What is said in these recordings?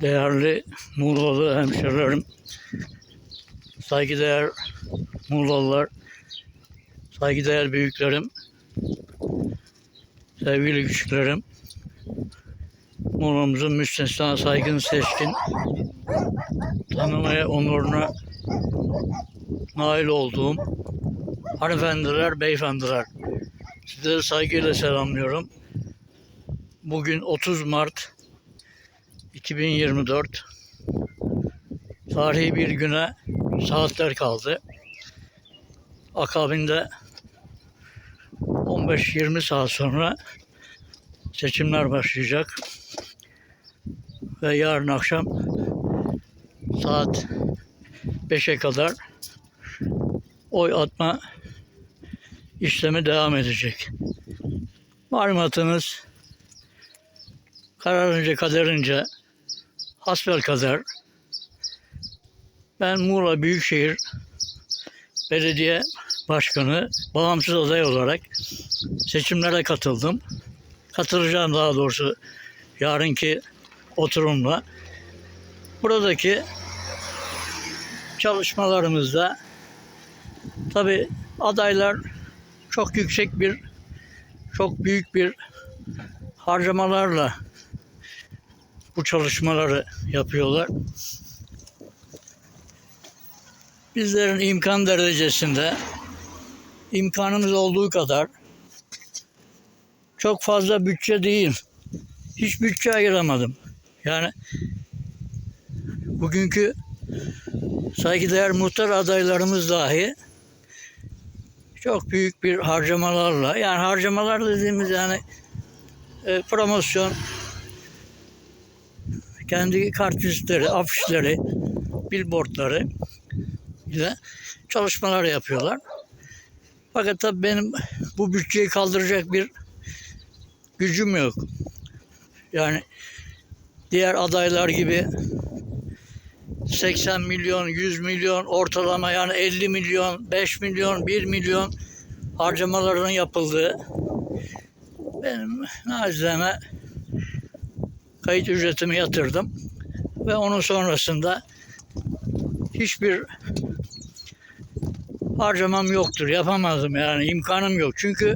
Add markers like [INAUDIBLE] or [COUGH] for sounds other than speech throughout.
Değerli Muğlalı hemşerilerim, saygıdeğer Muğlalılar, saygıdeğer büyüklerim, sevgili küçüklerim, Muğla'mızın müstesna saygın seçkin, tanımaya onuruna nail olduğum hanımefendiler, beyefendiler. Sizleri saygıyla selamlıyorum. Bugün 30 Mart 2024 tarihi bir güne saatler kaldı. Akabinde 15-20 saat sonra seçimler başlayacak. Ve yarın akşam saat 5'e kadar oy atma işlemi devam edecek. Malumatınız kararınca kaderince hasbel kader ben Muğla Büyükşehir Belediye Başkanı bağımsız aday olarak seçimlere katıldım. Katılacağım daha doğrusu yarınki oturumla. Buradaki çalışmalarımızda tabi adaylar çok yüksek bir çok büyük bir harcamalarla bu çalışmaları yapıyorlar. Bizlerin imkan derecesinde imkanımız olduğu kadar çok fazla bütçe değil. Hiç bütçe ayıramadım. Yani bugünkü saygıdeğer muhtar adaylarımız dahi çok büyük bir harcamalarla yani harcamalar dediğimiz yani e, promosyon kendi kartvizitleri, afişleri, billboardları ile çalışmalar yapıyorlar. Fakat tabii benim bu bütçeyi kaldıracak bir gücüm yok. Yani diğer adaylar gibi 80 milyon, 100 milyon ortalama yani 50 milyon, 5 milyon, 1 milyon harcamaların yapıldığı benim nacizane kayıt ücretimi yatırdım ve onun sonrasında hiçbir harcamam yoktur. Yapamazdım yani imkanım yok. Çünkü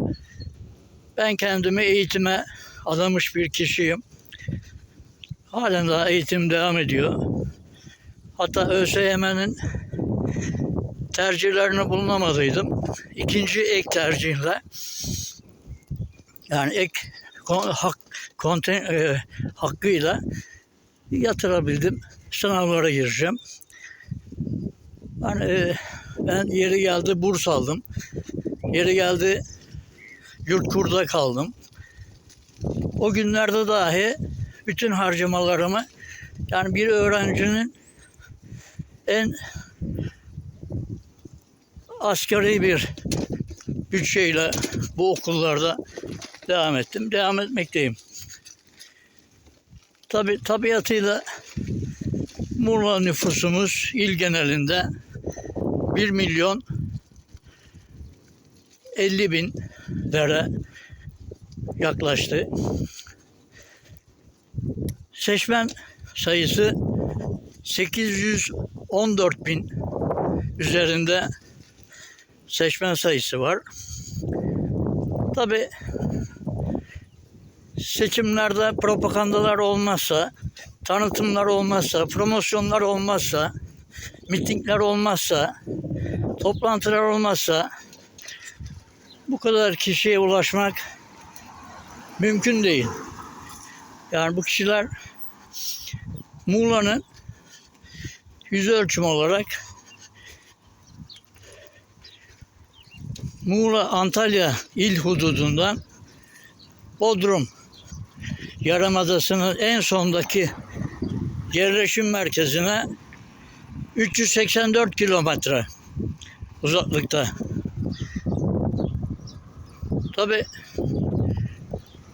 ben kendimi eğitime adamış bir kişiyim. Halen daha eğitim devam ediyor. Hatta ÖSYM'nin tercihlerini bulunamadıydım. İkinci ek tercihle yani ek kon, hak, konten, e, hakkıyla yatırabildim. Sınavlara gireceğim. Yani, e, ben yeri geldi burs aldım. Yeri geldi yurt kurda kaldım. O günlerde dahi bütün harcamalarımı yani bir öğrencinin en asgari bir bütçeyle bu okullarda devam ettim. Devam etmekteyim. Tabi tabiatıyla Muğla nüfusumuz il genelinde 1 milyon 50 binlere yaklaştı. Seçmen sayısı 814 bin üzerinde seçmen sayısı var. Tabi seçimlerde propagandalar olmazsa, tanıtımlar olmazsa, promosyonlar olmazsa, mitingler olmazsa, toplantılar olmazsa bu kadar kişiye ulaşmak mümkün değil. Yani bu kişiler Muğla'nın yüz ölçümü olarak Muğla Antalya il hududundan Bodrum Yarımadası'nın en sondaki yerleşim merkezine 384 kilometre uzaklıkta. Tabi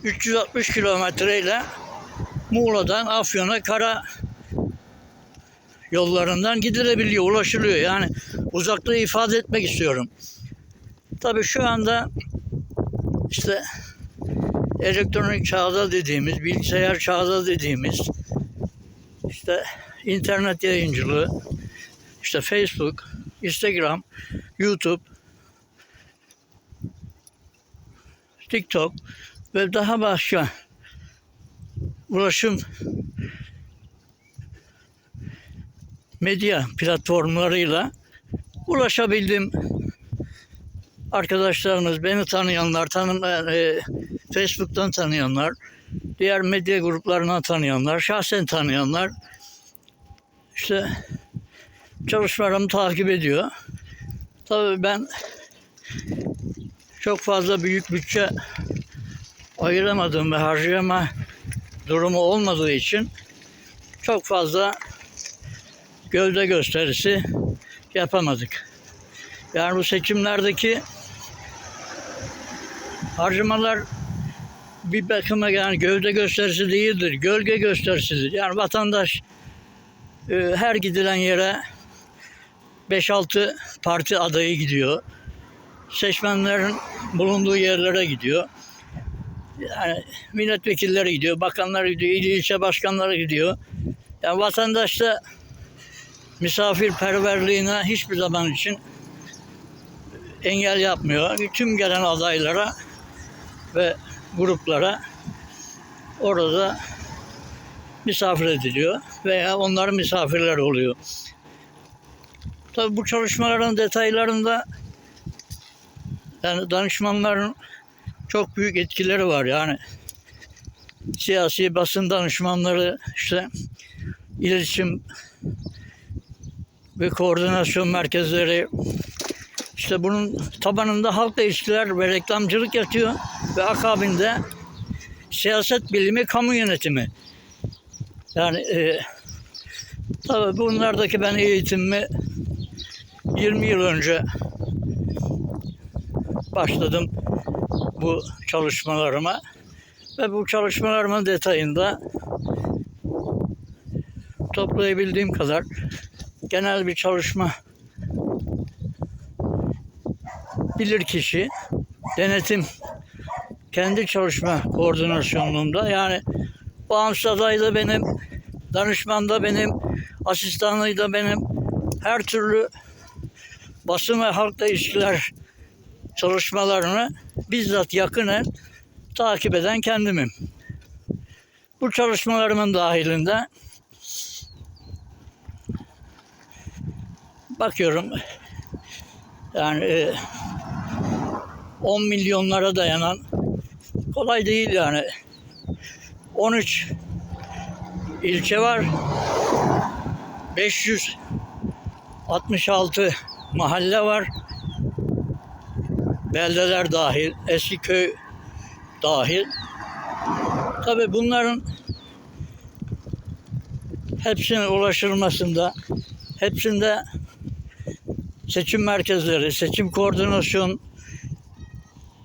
360 kilometre ile Muğla'dan Afyon'a kara yollarından gidilebiliyor, ulaşılıyor. Yani uzaklığı ifade etmek istiyorum. Tabii şu anda işte elektronik çağda dediğimiz, bilgisayar çağda dediğimiz işte internet yayıncılığı, işte Facebook, Instagram, YouTube, TikTok ve daha başka ulaşım medya platformlarıyla ulaşabildim. Arkadaşlarımız, beni tanıyanlar, tanım, e, Facebook'tan tanıyanlar, diğer medya gruplarından tanıyanlar, şahsen tanıyanlar işte çalışmalarımı takip ediyor. Tabii ben çok fazla büyük bütçe ayıramadığım ve harcayama durumu olmadığı için çok fazla gövde gösterisi yapamadık. Yani bu seçimlerdeki harcamalar bir bakıma yani gövde gösterisi değildir, gölge gösterisidir. Yani vatandaş e, her gidilen yere 5-6 parti adayı gidiyor. Seçmenlerin bulunduğu yerlere gidiyor. Yani milletvekilleri gidiyor, bakanlar gidiyor, il ilçe başkanları gidiyor. Yani vatandaş da misafirperverliğine hiçbir zaman için engel yapmıyor. Tüm gelen adaylara ve gruplara orada misafir ediliyor veya onların misafirler oluyor. Tabii bu çalışmaların detaylarında yani danışmanların çok büyük etkileri var yani siyasi basın danışmanları işte iletişim ve koordinasyon merkezleri işte bunun tabanında halkla ilişkiler ve reklamcılık yatıyor ve akabinde siyaset bilimi, kamu yönetimi. Yani e, tabii bunlardaki ben eğitimimi 20 yıl önce başladım bu çalışmalarıma ve bu çalışmalarımın detayında toplayabildiğim kadar genel bir çalışma bilir kişi. Denetim kendi çalışma koordinasyonluğumda. Yani bağımsız aday da benim danışman da benim asistanlığı da benim her türlü basın ve halkla ilişkiler çalışmalarını bizzat yakinen takip eden kendimim. Bu çalışmalarımın dahilinde bakıyorum. Yani e, 10 milyonlara dayanan kolay değil yani. 13 ilçe var. 566 mahalle var. Beldeler dahil, eski köy dahil. Tabi bunların hepsine ulaşılmasında, hepsinde seçim merkezleri, seçim koordinasyon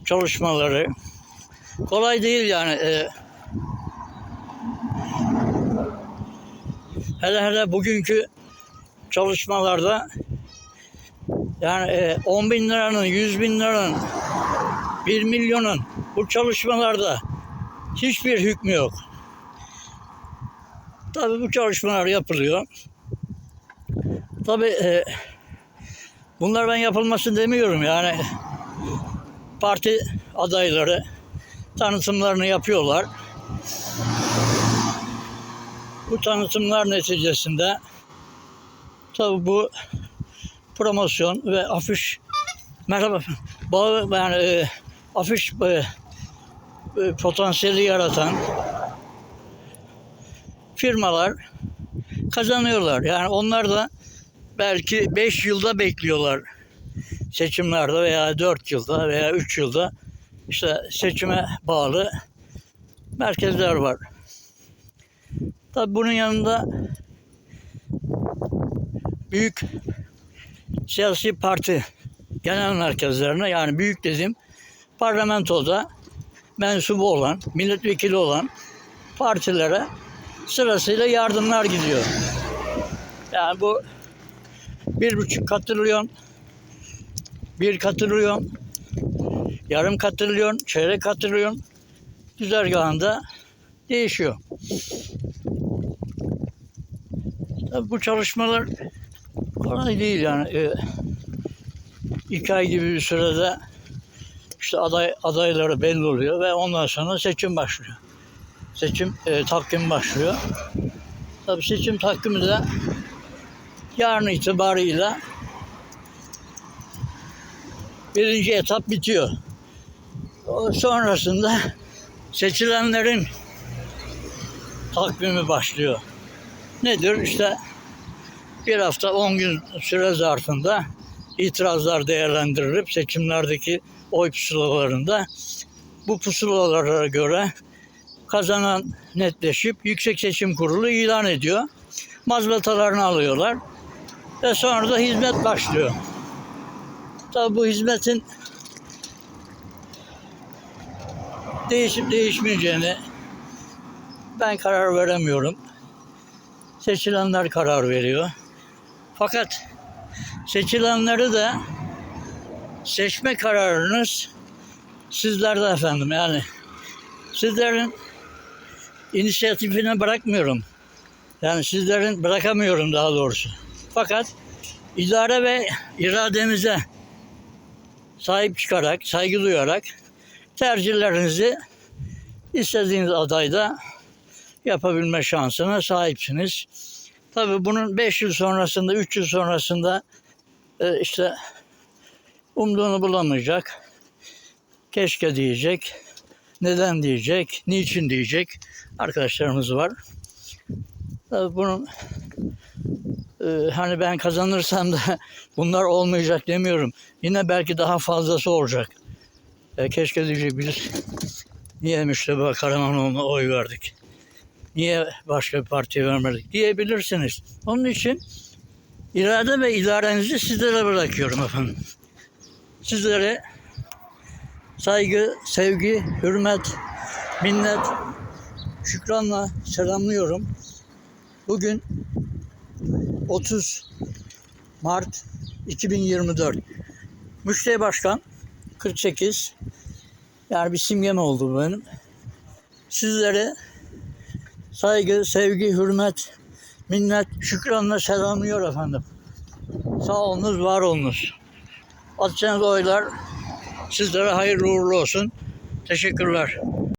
çalışmaları kolay değil yani. Ee, hele hele bugünkü çalışmalarda yani e, 10 bin liranın, 100 bin liranın, 1 milyonun bu çalışmalarda hiçbir hükmü yok. Tabii bu çalışmalar yapılıyor. Tabii e, bunlar ben yapılmasın demiyorum yani parti adayları tanıtımlarını yapıyorlar. Bu tanıtımlar neticesinde tabi bu promosyon ve afiş merhaba bağı yani e, afiş e, e, potansiyeli yaratan firmalar kazanıyorlar. Yani onlar da belki 5 yılda bekliyorlar seçimlerde veya 4 yılda veya 3 yılda işte seçime bağlı merkezler var. Tabi bunun yanında büyük siyasi parti genel merkezlerine yani büyük dedim parlamentoda mensubu olan, milletvekili olan partilere sırasıyla yardımlar gidiyor. Yani bu bir buçuk katrilyon, bir katrilyon, yarım katrilyon, çeyrek katrilyon güzergahında değişiyor. Tabii Bu çalışmalar kolay değil yani. Ee, iki ay gibi bir sürede işte aday adayları belli oluyor ve ondan sonra seçim başlıyor. Seçim e, takvim başlıyor. Tabii seçim takvimi de yarın itibarıyla birinci etap bitiyor. O sonrasında seçilenlerin takvimi başlıyor. Nedir? İşte bir hafta 10 gün süre zarfında itirazlar değerlendirilip seçimlerdeki oy pusulalarında bu pusulalara göre kazanan netleşip Yüksek Seçim Kurulu ilan ediyor. Mazbatalarını alıyorlar ve sonra da hizmet başlıyor. Tabi bu hizmetin değişip değişmeyeceğini ben karar veremiyorum. Seçilenler karar veriyor. Fakat seçilenleri de seçme kararınız sizlerde efendim. Yani sizlerin inisiyatifine bırakmıyorum. Yani sizlerin bırakamıyorum daha doğrusu. Fakat idare ve iradenize sahip çıkarak, saygı duyarak tercihlerinizi istediğiniz adayda yapabilme şansına sahipsiniz. Tabii bunun 5 yıl sonrasında, 3 yıl sonrasında e, işte umduğunu bulamayacak. Keşke diyecek. Neden diyecek, niçin diyecek arkadaşlarımız var. Tabii bunun e, hani ben kazanırsam da [LAUGHS] bunlar olmayacak demiyorum. Yine belki daha fazlası olacak. E, keşke diyecek biz niye Müşteba Karamanoğlu'na oy verdik? Niye başka bir partiye vermedik diyebilirsiniz. Onun için irade ve idarenizi sizlere bırakıyorum efendim. Sizlere saygı, sevgi, hürmet, minnet, şükranla selamlıyorum. Bugün 30 Mart 2024. Müşteri Başkan 48. Yani bir simgem oldu benim. Sizlere saygı, sevgi, hürmet, minnet, şükranla selamlıyor efendim. Sağ olunuz, var olunuz. Atacağınız oylar sizlere hayırlı uğurlu olsun. Teşekkürler.